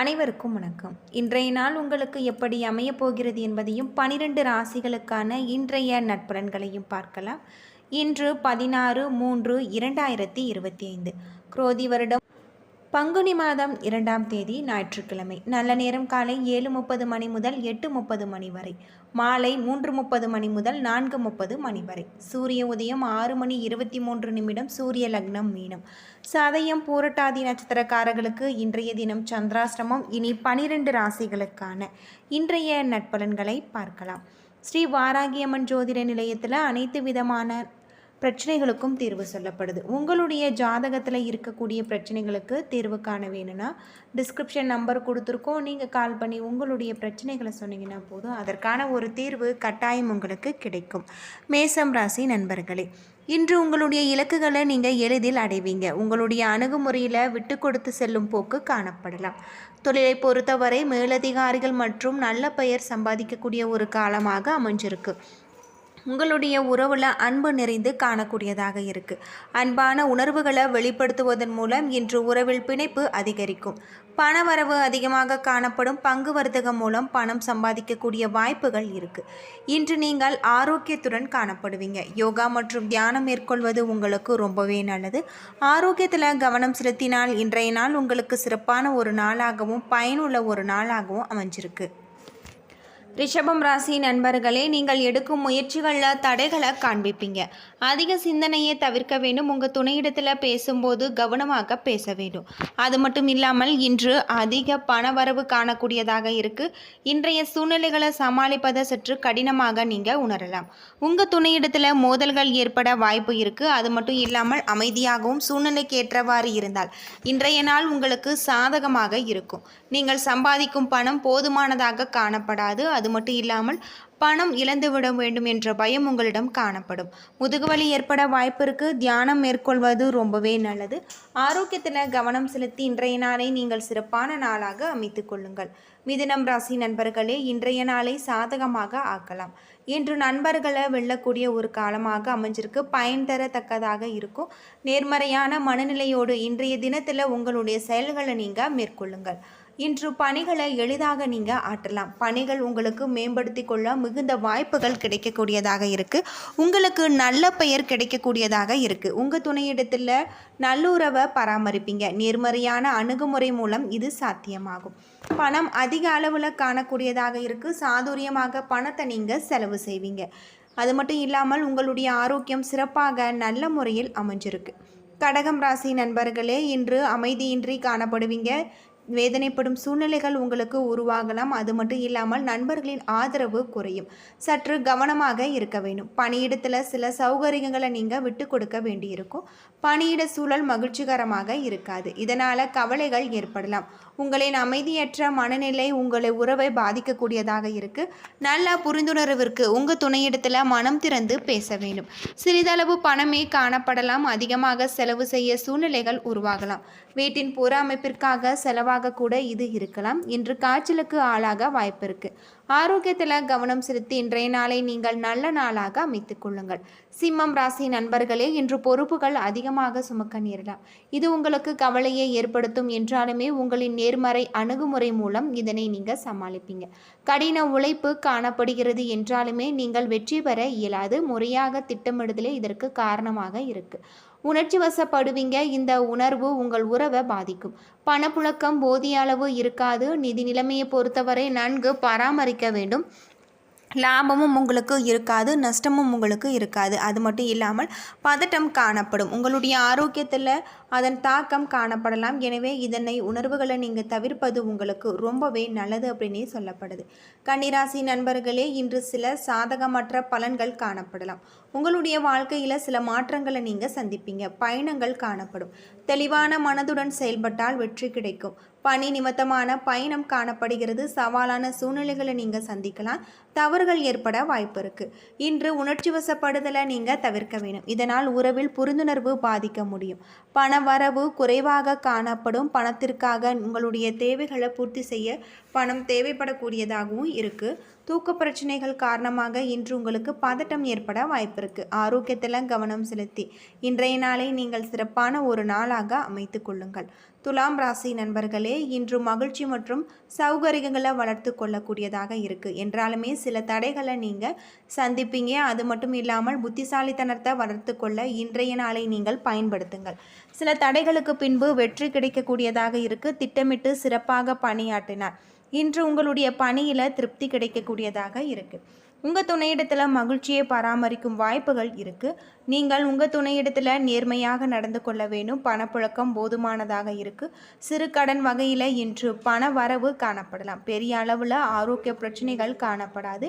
அனைவருக்கும் வணக்கம். இன்றைய நாள் உங்களுக்கு எப்படி அமையப் போகிறது என்பதையும் பனிரெண்டு ராசிகளுக்கான இன்றைய நட்பலன்களையும் பார்க்கலாம். இன்று பதினாறு மூன்று இரண்டாயிரத்தி இருபத்தி ஐந்து. குரோதி வருடம் பங்குனி மாதம் இரண்டாம் தேதி ஞாயிற்றுக்கிழமை. நல்ல நேரம் காலை ஏழு முப்பது மணி முதல் எட்டு முப்பது மணி வரை. மாலை மூன்று முப்பது மணி முதல் நான்கு முப்பது மணி வரை. சூரிய உதயம் ஆறு மணி இருபத்தி மூன்று நிமிடம் சூரிய லக்னம் மீனம். சதயம் பூரட்டாதி நட்சத்திரக்காரர்களுக்கு இன்றைய தினம் சந்திராசிரமம் இனி பனிரெண்டு ராசிகளுக்கான இன்றைய நட்பலன்களை பார்க்கலாம். ஸ்ரீ வாராகியம்மன் ஜோதிட நிலையத்தில் அனைத்து விதமான பிரச்சனைகளுக்கும் தீர்வு சொல்லப்படுது. உங்களுடைய ஜாதகத்தில் இருக்கக்கூடிய பிரச்சனைகளுக்கு தீர்வு காண வேணும்னா டிஸ்கிரிப்ஷன் நம்பர் கொடுத்துருக்கோம். நீங்கள் கால் பண்ணி உங்களுடைய பிரச்சனைகளை சொன்னீங்கன்னா போதும். அதற்கான ஒரு தீர்வு கட்டாயம் உங்களுக்கு கிடைக்கும். மேசம் ராசி நண்பர்களே இன்று உங்களுடைய இலக்குகளை நீங்கள் எளிதில் அடைவீங்க. உங்களுடைய அணுகுமுறையில் விட்டு கொடுத்து செல்லும் போக்கு காணப்படலாம். தொழிலை பொறுத்தவரை மேலதிகாரிகள் மற்றும் நல்ல பெயர் சம்பாதிக்கக்கூடிய ஒரு காலமாக அமைஞ்சிருக்கு. உங்களுடைய உறவில் அன்பு நிறைந்து காணக்கூடியதாக இருக்குது அன்பான உணர்வுகளை வெளிப்படுத்துவதன் மூலம் இன்று உறவில் பிணைப்பு அதிகரிக்கும். பணவரவு அதிகமாக காணப்படும் பங்கு வர்த்தகம் மூலம் பணம் சம்பாதிக்கக்கூடிய வாய்ப்புகள் இருக்குது இன்று நீங்கள் ஆரோக்கியத்துடன் காணப்படுவீங்க. யோகா மற்றும் தியானம் மேற்கொள்வது உங்களுக்கு ரொம்பவே நல்லது. ஆரோக்கியத்தில் கவனம் செலுத்தினால் இன்றைய நாள் உங்களுக்கு சிறப்பான ஒரு நாளாகவும் பயனுள்ள ஒரு நாளாகவும் அமைஞ்சிருக்கு. ரிஷபம் ராசி நண்பர்களே நீங்கள் எடுக்கும் முயற்சிகளில் தடைகளை காண்பிப்பீங்க. அதிக சிந்தனையை தவிர்க்க வேண்டும். உங்கள் துணையிடத்தில் பேசும்போது கவனமாக பேச வேண்டும். அது மட்டும் இல்லாமல் இன்று அதிக பணவரவு காணக்கூடியதாக இருக்குது இன்றைய சூழ்நிலைகளை சமாளிப்பதை சற்று கடினமாக நீங்கள் உணரலாம். உங்கள் துணையிடத்தில் மோதல்கள் ஏற்பட வாய்ப்பு இருக்குது அது மட்டும் இல்லாமல் அமைதியாகவும் சூழ்நிலைக்கு ஏற்றவாறு இருந்தால் இன்றைய நாள் உங்களுக்கு சாதகமாக இருக்கும். நீங்கள் சம்பாதிக்கும் பணம் போதுமானதாக காணப்படாது. அது மட்டும் இல்லாமல் பணம் இழந்துவிட வேண்டும் என்ற பயம் உங்களிடம் காணப்படும். முதுகுவலி ஏற்பட வாய்ப்பிற்கு தியானம் மேற்கொள்வது ரொம்பவே நல்லது. ஆரோக்கியத்தில் கவனம் செலுத்தி இன்றைய நாளை நீங்கள் சிறப்பான நாளாக அமைத்து கொள்ளுங்கள். மிதினம் ராசி நண்பர்களே இன்றைய நாளை சாதகமாக ஆக்கலாம். இன்று நண்பர்களை வெல்லக்கூடிய ஒரு காலமாக அமைஞ்சிருக்கு. பயன் தரத்தக்கதாக இருக்கும். நேர்மறையான மனநிலையோடு இன்றைய தினத்தில் உங்களுடைய செயல்களை நீங்கள் மேற்கொள்ளுங்கள். இன்று பணிகளை எளிதாக நீங்கள் ஆற்றலாம். பணிகள் உங்களுக்கு மேம்படுத்தி கொள்ள மிகுந்த வாய்ப்புகள் கிடைக்கக்கூடியதாக இருக்குது உங்களுக்கு நல்ல பெயர் கிடைக்கக்கூடியதாக இருக்குது உங்கள் துணையிடத்தில் நல்லுறவை பராமரிப்பீங்க. நேர்மறையான அணுகுமுறை மூலம் இது சாத்தியமாகும். பணம் அதிக அளவில் காணக்கூடியதாக இருக்குது சாதுரியமாக பணத்தை நீங்கள் செலவு செய்வீங்க. அது மட்டும் இல்லாமல் உங்களுடைய ஆரோக்கியம் சிறப்பாக நல்ல முறையில் அமைஞ்சிருக்கு. கடகம் ராசி நண்பர்களே இன்று அமைதியின்றி காணப்படுவீங்க. வேதனைப்படும் சூழ்நிலைகள் உங்களுக்கு உருவாகலாம். அது மட்டும் இல்லாமல் நண்பர்களின் ஆதரவு குறையும். சற்று கவனமாக இருக்க வேண்டும். பணியிடத்தில் சில சௌகரியங்களை நீங்கள் விட்டு கொடுக்க வேண்டியிருக்கும். பணியிட சூழல் மகிழ்ச்சிகரமாக இருக்காது. இதனால் கவலைகள் ஏற்படலாம். உங்களின் அமைதியற்ற மனநிலை உங்களை உறவை பாதிக்கக்கூடியதாக இருக்கு. நல்ல புரிந்துணர்விற்கு உங்கள் துணையிடத்தில் மனம் திறந்து பேச வேண்டும். சிறிதளவு பணமே காணப்படலாம். அதிகமாக செலவு செய்ய சூழ்நிலைகள் உருவாகலாம். வீட்டின் புற அமைப்பிற்காக செலவாக கூட இது இருக்கலாம். இன்று காய்ச்சலுக்கு ஆளாக வாய்ப்பு இருக்கு. ஆரோக்கியத்தில் கவனம் செலுத்தி இன்றைய நாளை நீங்கள் நல்ல நாளாக அமைத்துக் கொள்ளுங்கள். சிம்மம் ராசி நண்பர்களே இன்று பொறுப்புகள் அதிகமாக சுமக்க நேரலாம் இது உங்களுக்கு கவலையை ஏற்படுத்தும் என்றாலுமே உங்களின் நேர்மறை அணுகுமுறை மூலம் இதனை நீங்கள் சமாளிப்பீங்க. கடின உழைப்பு காணப்படுகிறது என்றாலுமே நீங்கள் வெற்றி பெற இயலாது. முறையாக திட்டமிடுதலே இதற்கு காரணமாக இருக்கு. உணர்ச்சி வசப்படுவீங்க. இந்த உணர்வு உங்கள் உறவை பாதிக்கும். பணப்புழக்கம் போதிய அளவு இருக்காது. நிதி நிலைமையை பொறுத்தவரை நன்கு பராமரிக்க வேண்டும். லாபமும் உங்களுக்கு இருக்காது நஷ்டமும் உங்களுக்கு இருக்காது. அது மட்டும் இல்லாமல் பதட்டம் காணப்படும். உங்களுடைய ஆரோக்கியத்தில் அதன் தாக்கம் காணப்படலாம். எனவே இதனை உணர்வுகளை நீங்கள் தவிர்ப்பது உங்களுக்கு ரொம்பவே நல்லது அப்படின்னே சொல்லப்படுது. கன்னிராசி நண்பர்களே இன்று சில சாதகமற்ற பலன்கள் காணப்படலாம். உங்களுடைய வாழ்க்கையில் சில மாற்றங்களை நீங்கள் சந்திப்பீங்க. பயணங்கள் காணப்படும். தெளிவான மனதுடன் செயல்பட்டால் வெற்றி கிடைக்கும். பணி நிமித்தமான பயணம் காணப்படுகிறது. சவாலான சூழ்நிலைகளை நீங்கள் சந்திக்கலாம். தவறுகள் ஏற்பட வாய்ப்பு இருக்குது இன்று உணர்ச்சி வசப்படுதலை நீங்கள் தவிர்க்க வேணும் இதனால் உறவில் புரிந்துணர்வு பாதிக்க முடியும். பண வரவு குறைவாக காணப்படும். பணத்திற்காக உங்களுடைய தேவைகளை பூர்த்தி செய்ய பணம் தேவைப்படக்கூடியதாகவும் இருக்குது தூக்க பிரச்சனைகள் காரணமாக இன்று உங்களுக்கு பதட்டம் ஏற்பட வாய்ப்பு ஆரோக்கியத்திலும் ஆரோக்கியத்தில் கவனம் செலுத்தி இன்றைய நாளை நீங்கள் சிறப்பான ஒரு நாளாக அமைத்து கொள்ளுங்கள். துலாம் ராசி நண்பர்களே இன்று மகிழ்ச்சி மற்றும் சௌகரியங்களை வளர்த்து கொள்ளக்கூடியதாக இருக்குது என்றாலுமே சில தடைகளை நீங்கள் சந்திப்பீங்க. அது மட்டும் இல்லாமல் புத்திசாலித்தனத்தை வளர்த்து கொள்ள இன்றைய நாளை நீங்கள் பயன்படுத்துங்கள். சில தடைகளுக்கு பின்பு வெற்றி கிடைக்கக்கூடியதாக இருக்குது திட்டமிட்டு சிறப்பாக பணியாற்றினார். இன்று உங்களுடைய பணியில் திருப்தி கிடைக்கக்கூடியதாக இருக்குது உங்கள் துணையிடத்தில் மகிழ்ச்சியை பராமரிக்கும் வாய்ப்புகள் இருக்குது நீங்கள் உங்கள் துணையிடத்தில் நேர்மையாக நடந்து கொள்ள வேணும் பணப்புழக்கம் போதுமானதாக இருக்குது சிறு கடன் வகையில் இன்று பண வரவு காணப்படலாம். பெரிய அளவில் ஆரோக்கிய பிரச்சனைகள் காணப்படாது.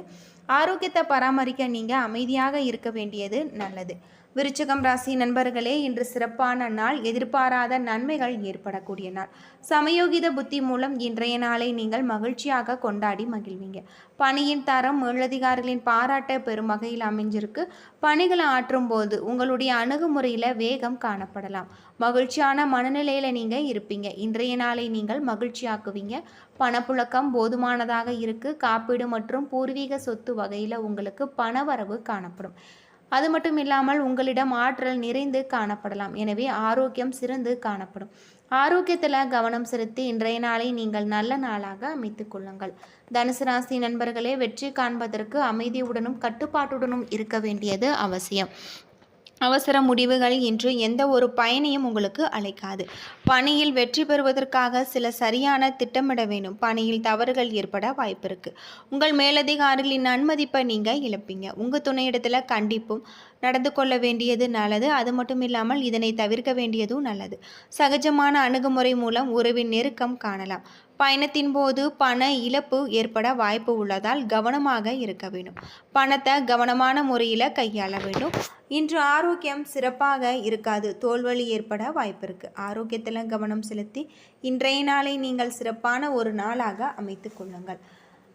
ஆரோக்கியத்தை பராமரிக்க நீங்கள் அமைதியாக இருக்க வேண்டியது நல்லது. விருச்சகம் ராசி நண்பர்களே இன்று சிறப்பான நாள். எதிர்பாராத நன்மைகள் ஏற்படக்கூடிய நாள். சமயோகித புத்தி மூலம் இன்றைய நாளை நீங்கள் மகிழ்ச்சியாக கொண்டாடி மகிழ்வீங்க. பணியின் தரம் மேலதிகாரிகளின் பாராட்ட பெறும் வகையில் அமைஞ்சிருக்கு. பணிகளை ஆற்றும் போது உங்களுடைய அணுகுமுறையில் வேகம் காணப்படலாம். மகிழ்ச்சியான மனநிலையில் நீங்கள் இருப்பீங்க. இன்றைய நாளை நீங்கள் மகிழ்ச்சியாக்குவீங்க. பணப்புழக்கம் போதுமானதாக இருக்குது காப்பீடு மற்றும் பூர்வீக சொத்து வகையில் உங்களுக்கு பணவரவு காணப்படும். அது மட்டும் இல்லாமல் உங்களிடம் ஆற்றல் நிறைந்து காணப்படலாம். எனவே ஆரோக்கியம் சிறந்து காணப்படும். ஆரோக்கியத்தில் கவனம் செலுத்தி இன்றைய நாளை நீங்கள் நல்ல நாளாக அமைத்து கொள்ளுங்கள். தனுசு ராசி நண்பர்களே வெற்றி காண்பதற்கு அமைதியுடனும் கட்டுப்பாட்டுடனும் இருக்க வேண்டியது அவசியம். அவசர முடிவுகள் இன்று எந்த ஒரு பயனையும் உங்களுக்கு அழைக்காது. பணியில் வெற்றி பெறுவதற்காக சில சரியான திட்டமிட வேண்டும். பணியில் தவறுகள் ஏற்பட வாய்ப்பு இருக்குது உங்கள் மேலதிகாரிகளின் நன்மதிப்பை நீங்கள் இழப்பீங்க. உங்கள் துணையிடத்தில் கண்டிப்பும் நடந்து கொள்ள வேண்டியது நல்லது. அது மட்டும் இல்லாமல் இதனை தவிர்க்க வேண்டியதும் நல்லது. சகஜமான அணுகுமுறை மூலம் உறவின் நெருக்கம் காணலாம். பயணத்தின் போது பண இழப்பு ஏற்பட வாய்ப்பு உள்ளதால் கவனமாக இருக்க வேண்டும். பணத்தை கவனமான முறையில் கையாள வேண்டும். இன்று ஆரோக்கியம் சிறப்பாக இருக்காது. தோல்வழி ஏற்பட வாய்ப்பு இருக்குது ஆரோக்கியத்தில் கவனம் செலுத்தி இன்றைய நாளை நீங்கள் சிறப்பான ஒரு நாளாக அமைத்து கொள்ளுங்கள்.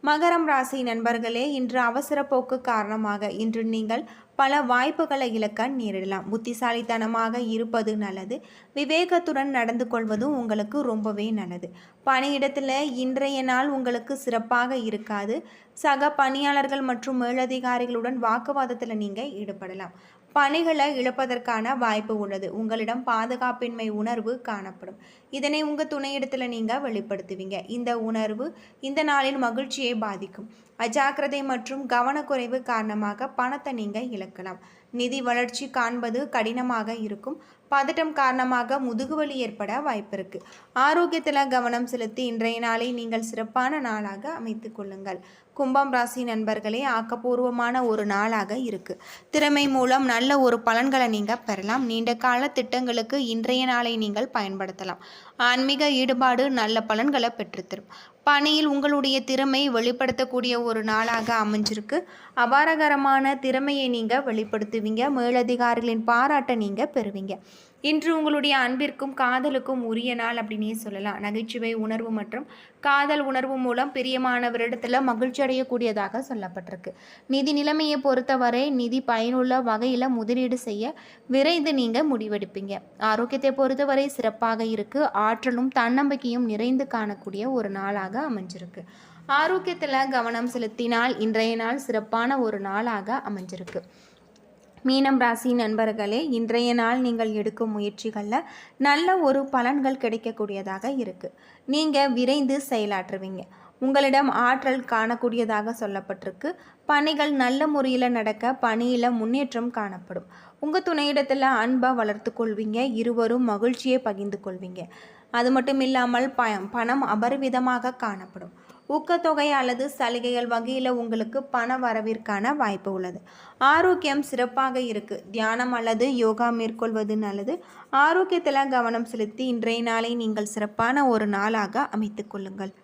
மகரம் ராசி நண்பர்களே இன்று அவசர போக்கு காரணமாக இன்று நீங்கள் பல வாய்ப்புகளை இழக்க நேரிடலாம். புத்திசாலித்தனமாக இருப்பது நல்லது. விவேகத்துடன் நடந்து கொள்வதும் உங்களுக்கு ரொம்பவே நல்லது. பணியிடத்தில் இன்றைய நாள் உங்களுக்கு சிறப்பாக இருக்காது. சக பணியாளர்கள் மற்றும் மேலதிகாரிகளுடன் வாக்குவாதத்தில் நீங்கள் ஈடுபடலாம். பணிகளை இழப்பதற்கான வாய்ப்பு உள்ளது. உங்களிடம் பாதுகாப்பின்மை உணர்வு காணப்படும். இதனை உங்கள் துணையிடத்தில் நீங்கள் வெளிப்படுத்துவீங்க. இந்த உணர்வு இந்த நாளின் மகிழ்ச்சியை பாதிக்கும். அஜாக்கிரதை மற்றும் கவனக்குறைவு காரணமாக பணத்தை நீங்கள் இழக்கலாம். நிதி வளர்ச்சி காண்பது கடினமாக இருக்கும். பதட்டம் காரணமாக முதுகுவலி ஏற்பட வாய்ப்பிருக்கு ஆரோக்கியத்தில் கவனம் செலுத்தி இன்றைய நாளை நீங்கள் சிறப்பான நாளாக அமைத்து கொள்ளுங்கள். கும்பம் ராசி நண்பர்களே ஆக்கப்பூர்வமான ஒரு நாளாக இருக்கு. திறமை மூலம் நல்ல ஒரு பலன்களை நீங்கள் பெறலாம். நீண்ட கால திட்டங்களுக்கு இன்றைய நாளை நீங்கள் பயன்படுத்தலாம். ஆன்மீக ஈடுபாடு நல்ல பலன்களை பெற்றுத்தரும். பணியில் உங்களுடைய திறமை வெளிப்படுத்தக்கூடிய ஒரு நாளாக அமைஞ்சிருக்கு. அபாரகரமான திறமையை நீங்கள் வெளிப்படுத்துவீங்க. மேலதிகாரிகளின் பாராட்டை நீங்கள் பெறுவீங்க. இன்று உங்களுடைய அன்பிற்கும் காதலுக்கும் உரிய நாள் அப்படின்னே சொல்லலாம். நகைச்சுவை உணர்வு மற்றும் காதல் உணர்வு மூலம் பிரியமானவரிடத்தில் மகிழ்ச்சி அடையக்கூடியதாக சொல்லப்பட்டிருக்கு. நிதி நிலைமையை பொறுத்தவரை நிதி பயனுள்ள வகையில் முதலீடு செய்ய விரைந்து நீங்கள் முடிவெடுப்பீங்க. ஆரோக்கியத்தை பொறுத்தவரை சிறப்பாக இருக்கு. ஆற்றலும் தன்னம்பிக்கையும் நிறைந்து காணக்கூடிய ஒரு நாளாக அமைஞ்சிருக்கு. ஆரோக்கியத்தில் கவனம் செலுத்தினால் இன்றைய நாள் சிறப்பான ஒரு நாளாக அமைஞ்சிருக்கு. மீனம் ராசி நண்பர்களே இன்றைய நாள் நீங்கள் எடுக்கும் முயற்சிகளில் நல்ல ஒரு பலன்கள் கிடைக்கக்கூடியதாக இருக்குது நீங்கள் விரைந்து செயலாற்றுவீங்க. உங்களிடம் ஆற்றல் காணக்கூடியதாக சொல்லப்பட்டிருக்கு. பணிகள் நல்ல முறையில் நடக்க பணியில் முன்னேற்றம் காணப்படும். உங்கள் துணையிடத்தில் அன்பை வளர்த்து கொள்வீங்க இருவரும் மகிழ்ச்சியை பகிர்ந்து கொள்வீங்க. அது மட்டும் இல்லாமல் ப பணம் அபரிவிதமாக காணப்படும். ஊக்கத்தொகை அல்லது சலுகைகள் வகையில் உங்களுக்கு பண வரவிற்கான வாய்ப்பு உள்ளது. ஆரோக்கியம் சிறப்பாக இருக்குது தியானம் அல்லது யோகா மேற்கொள்வது நல்லது. ஆரோக்கியத்தில் கவனம் செலுத்தி இன்றைய நாளை நீங்கள் சிறப்பான ஒரு நாளாக அமைத்து கொள்ளுங்கள்.